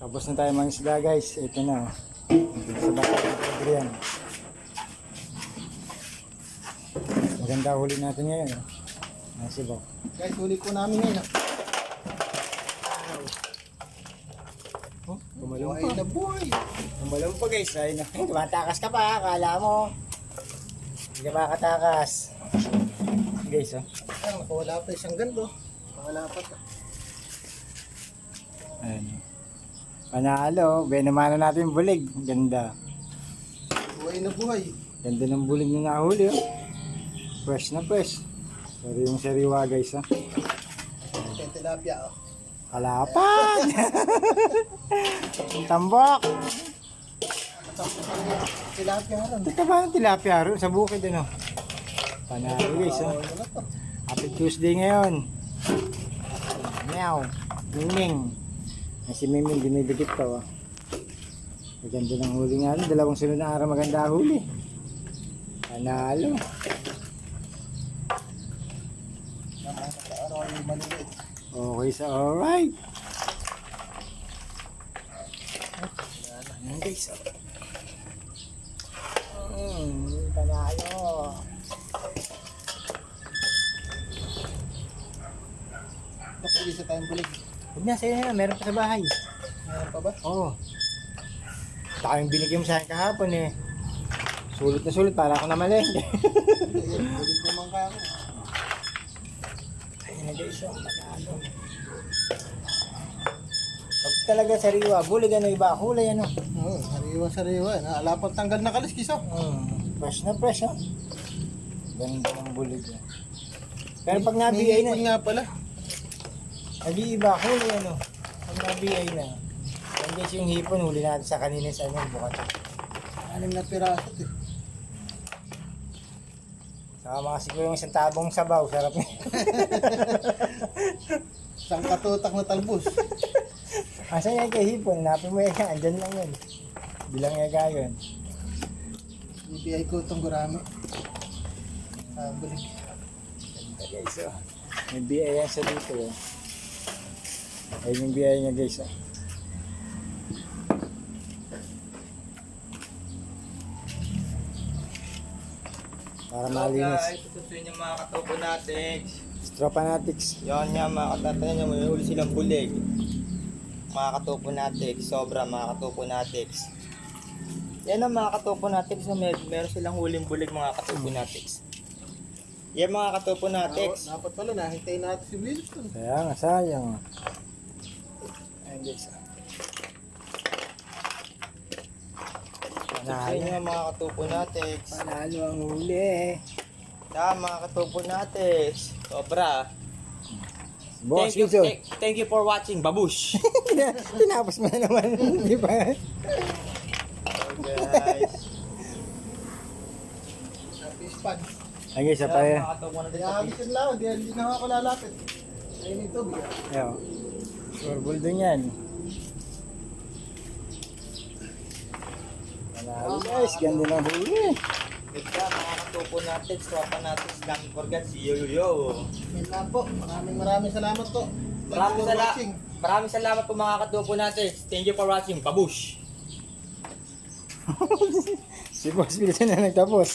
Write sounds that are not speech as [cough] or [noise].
Tapos na tayo mga isda guys. Ito na. Sa bata ng Adrian. Maganda huli natin ngayon. Oh. Nasi ba? Guys, huli ko namin ngayon. ah. Oh, Buhay na buhay. Tumalong pa guys. Ay, na. Tumatakas ka pa. Akala mo. Hindi ka makatakas. Guys, oh. Ay, nakawala pa isang ganto. Nakawala pa. Ayan. Panalo. Benamano natin bulig. Ganda. Buhay na buhay. Ganda ng bulig na nahuli. Oh. Fresh na fresh. Yung sariwa guys. Ito yung tilapia. Oh. Kalapan! [laughs] Tambok! Tilapia ron. Ba ng tilapia ro? Sa bukid ano? Panalo guys. Oh. Happy Tuesday ngayon. Meow. Miming. Ay, si Miming dinidikit pa. Oh. Maganda ng huli nga. Dalawang sunod na araw maganda huli. Panalo. Sa. Okay sa alright. Ayan guys. oh. Mm, panalo. Naku, isa tayong bulig. Huwag na, sa'yo na. Meron pa sa bahay. Meron pa ba? Oo. Oh. Saka yung binigyan mo sa akin kahapon eh. Sulit na sulit para ako na mali. Bulig [laughs] naman ka ako. Ayun na guys, oh, panalo. Pag talaga sariwa, bulig ano iba, kulay ano. Oo, sariwa-sariwa. Naalapat tanggal na kaliskis oh. Mm, fresh na fresh oh. Ganda ng bulig oh. Pero pag nabiyay na, May nga pala. Nag-iiba, kulay ano. Pag nabiyay na. Yan guys yung hipon, huli natin sa kanina sa ano, bukat. Anim na piraso. eh. Saka mga siguro yung isang tabong sabaw, sarap niya. [laughs] Isang katutak na talbos. [laughs] Asan yan kay hipon? Napin mo yan, andyan lang yun. Bilang yaga yun. BBI ko itong gurami. Ah, bulig. Ganda guys oh. May BI yan sa dito oh. Ayun yung BI niya guys oh. Para malinis. Guys, tutusin yung mga katopo natin. Stropanatics. Yan nga mga katatay niya, may huli silang bulig. Mga katopo natin, sobra mga katopo natin. Yan ang mga katopo natin, so may, meron silang huling bulig mga katopo natin. Yan mga katopo natin. Dapat, dapat pala, nahintayin natin si Wilson. Kaya nga sayang. Ayun guys. Tutusin Panalo. yung mga katopo natin. Panalo ang huli. Yan mga katopo natin. Sobra. Boss, thank, you, Wilson. thank, thank you for watching, babush. [laughs] Tinapos mo na naman. [laughs] Di ba? So guys. Happy spag. Ay guys, Yan, apa yan? mga katopo natin. Kaya hindi, hindi na ako lalapit. Ayun ito, biya. Ayo. Surbol din yan. Panalo guys, ganda ng huli. Ika, mga katupo natin, swapa natin, don't forget si Yo Yo Yo. Yun lang po. Maraming maraming salamat po. Thank you Maraming for salamat. watching. Maraming salamat po mga katupo natin. Thank you for watching. Babush! [laughs] Si Boss Wilson na nagtapos.